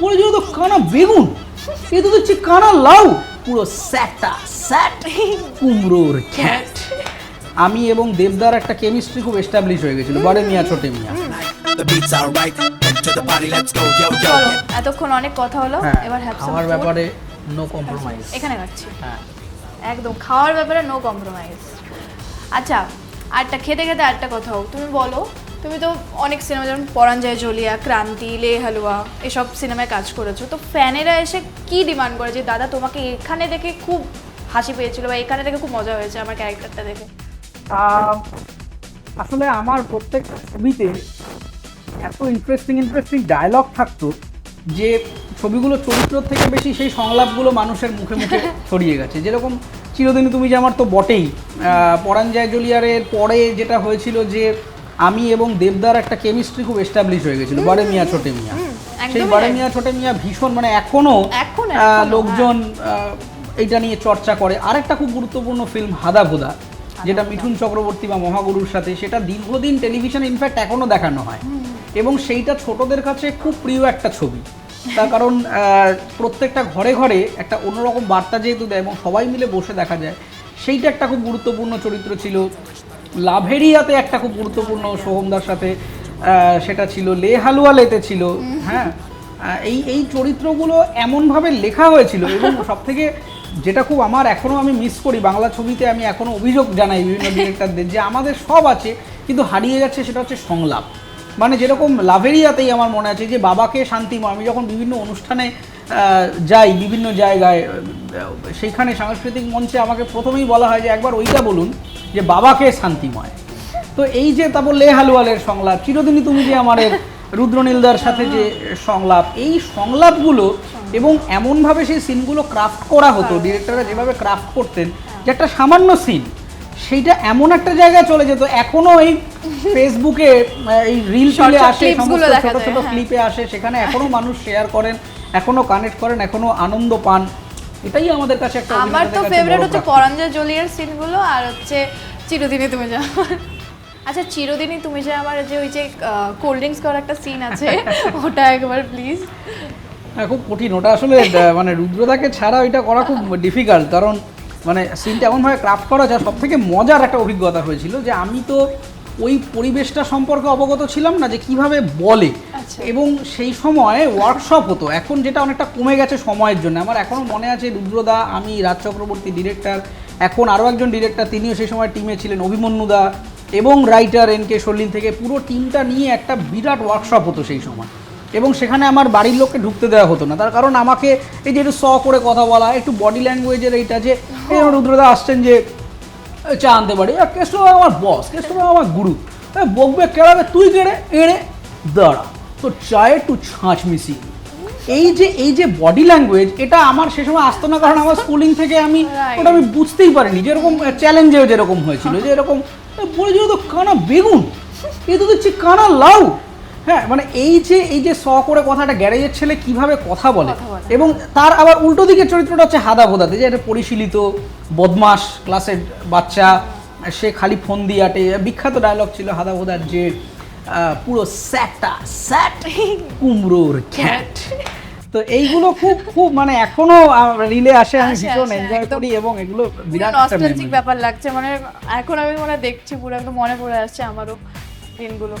বলেছিল তো কানা বেগুন। এ তো দেখছি কানা লাউ। পুরো স্যাটা স্যাট কুমড়োর খ্যাট আমি এবং দেবদার একটা কেমিস্ট্রি খুব এস্টাবলিশ হয়ে গেছিল বড়ে মিয়া ছোটে মিয়া. চলো এতক্ষণ অনেক কথা হলো হ্যাঁ এবার সাম খাওয়ার ব্যাপারে নো কম্প্রোমাইজ এখানে কাটছি হ্যাঁ। একদম খাওয়ার ব্যাপারে নো কম্প্রোমাইজ আচ্ছা আরটা খেতে খেতে আরটা কথা হোক তুমি বলো। তুমি তো অনেক সিনেমা যেমন পরাঞ্জয় জলিয়া ক্রান্তি লে হালুয়া এসব সিনেমায় কাজ করেছ। তো ফ্যানেরা এসে কি ডিমান্ড করে যে দাদা তোমাকে এখানে দেখে খুব হাসি পেয়েছিল বা এখানে দেখে খুব মজা হয়েছে আমার ক্যারেক্টারটা দেখে আসলে আমার প্রত্যেক ছবিতে এত ইন্টারেস্টিং ইন্টারেস্টিং ডায়লগ থাকতো যে ছবিগুলো চরিত্র থেকে বেশি সেই সংলাপগুলো মানুষের মুখে মুখে ছড়িয়ে গেছে। যেরকম চিরদিনই তুমি যে আমার তো বটেই পরাঞ্জয় জলিয়ারের পরে যেটা হয়েছিল যে আমি এবং দেবদার একটা কেমিস্ট্রি খুব এস্টাবলিশ হয়ে গেছিল বড়ে মিয়া ছোটে মিয়া সেই বড়ে। মিয়া ছোটে মিয়া ভীষণ মানে এখনও আহ, লোকজন এইটা নিয়ে চর্চা করে। আরেকটা খুব গুরুত্বপূর্ণ ফিল্ম হাদা ভোদা যেটা মিঠুন চক্রবর্তী বা মহাগুরুর সাথে সেটা দীর্ঘদিন টেলিভিশনে ইনফ্যাক্ট এখনও দেখানো হয়। এবং সেইটা ছোটদের কাছে খুব প্রিয় একটা ছবি। তার কারণ প্রত্যেকটা ঘরে ঘরে একটা অন্যরকম বার্তা যেহেতু দেয় এবং সবাই মিলে বসে দেখা যায় সেইটা একটা খুব গুরুত্বপূর্ণ চরিত্র ছিল। লাভেরিয়াতে একটা খুব গুরুত্বপূর্ণ সোহমদার সাথে সেটা ছিল লে হালুয়া লেতে ছিল হ্যাঁ? এই এই চরিত্রগুলো এমনভাবে লেখা হয়েছিল এবং সব থেকে যেটা খুব আমার এখনও আমি মিস করি বাংলা ছবিতে আমি এখনও অভিযোগ জানাই বিভিন্ন ডিরেক্টরদের যে আমাদের সব আছে কিন্তু হারিয়ে যাচ্ছে সেটা হচ্ছে সংলাপ। মানে যেরকম লাভেরিয়াতেই আমার মনে আছে যে বাবাকে শান্তিময় আমি যখন বিভিন্ন অনুষ্ঠানে যাই বিভিন্ন জায়গায় সেইখানে সাংস্কৃতিক মঞ্চে আমাকে প্রথমেই বলা হয় যে একবার ওইটা বলুন যে বাবাকে শান্তিময় তো এই যে তারপর লে হালুয়ালের সংলাপ চিরদিনই তুমি যে আমাদের রুদ্রনীলদার সাথে যে সংলাপ এই সংলাপগুলো এবং এমনভাবে সেই সিনগুলো ক্রাফট করা হতো ডিরেক্টররা যেভাবে ক্রাফট করতেন যে একটা সামান্য সিন সেইটা এমন একটা জায়গায় চলে যেত এখনও এই ফেসবুকে এই রিল আসে ছোট ছোট হ্যাঁ। ক্লিপে আসে সেখানে এখনও মানুষ শেয়ার করেন এখনও কানেক্ট করেন এখনও আনন্দ পান এটাই আমাদের কাছে একটা আমার তো ফেভারিট হচ্ছে। পরাঞ্জয় জলিয়ার সিনগুলো আর হচ্ছে চিরদিনই তুমি যা আমার আচ্ছা চিরদিনই তুমি যে আমার যে ওই যে কোল্ড ড্রিঙ্কস করার একটা সিন আছে ওটা একবার প্লিজ হ্যাঁ খুব কঠিন ওটা আসলে মানে রুদ্রদাকে ছাড়া ওইটা করা খুব ডিফিকাল্ট কারণ মানে সিনটা এমনভাবে ক্রাফট করা যায় সব থেকে মজার একটা অভিজ্ঞতা হয়েছিল যে আমি তো ওই পরিবেশটা সম্পর্কে অবগত ছিলাম না যে কীভাবে বলে। এবং সেই সময় ওয়ার্কশপ হতো। এখন যেটা অনেকটা কমে গেছে সময়ের জন্য। আমার এখনও মনে আছে রুদ্রদা আমি রাজ চক্রবর্তী ডিরেক্টর এখন আরও একজন ডিরেক্টর তিনিও সেই সময় টিমে ছিলেন অভিমন্যুদা এবং রাইটার এন কে সল্লিন থেকে পুরো টিমটা নিয়ে একটা বিরাট ওয়ার্কশপ হতো সেই সময়। এবং সেখানে আমার বাড়ির লোককে ঢুকতে দেওয়া হতো না। তার কারণ আমাকে এই যে একটু স করে কথা বলা একটু বডি ল্যাঙ্গুয়েজের এইটা যে এই রুদ্রদা আসছেন যে চা আনতে পারি। কেষ্ট আমার বস কেষ্ট আমার গুরু। বকবে কেড়াবে তুই কেড়ে এড়ে দাঁড়া। তো চায়ে টু ছাঁচ দে। এই যে এই যে বডি ল্যাঙ্গুয়েজ এটা আমার সে সময় আসতো না কারণ আমার স্কুলিং থেকে আমি. ওটা আমি বুঝতেই পারিনি যেরকম চ্যালেঞ্জেও যেরকম হয়েছিল যে এরকম এ, বলেছিল তো কানা বেগুন এ তো দেখছি কানা লাউ হ্যাঁ মানে এই যে এই যে স করে কথাটা গ্যারেজের ছেলে কীভাবে কথা বলে এবং তার আবার উল্টো দিকের চরিত্রটা হচ্ছে হাদা ভোদাতে যে একটা পরিশীলিত বদমাস ক্লাসের বাচ্চা সে খালি ফোন দিয়ে আটে বিখ্যাত ডায়লগ ছিল হাদা ভোদার যে পুরো স্যাটা স্যাট কুমড়োর ক্যাট তো এইগুলো খুব খুব মানে এখনও রিলে আসে আমি ভীষণ এনজয় করি এবং এগুলো বিরাট নস্টালজিক ব্যাপার লাগছে মানে এখন আমি মনে দেখছি পুরো একদম মনে পড়ে আসছে আমারও দিনগুলো।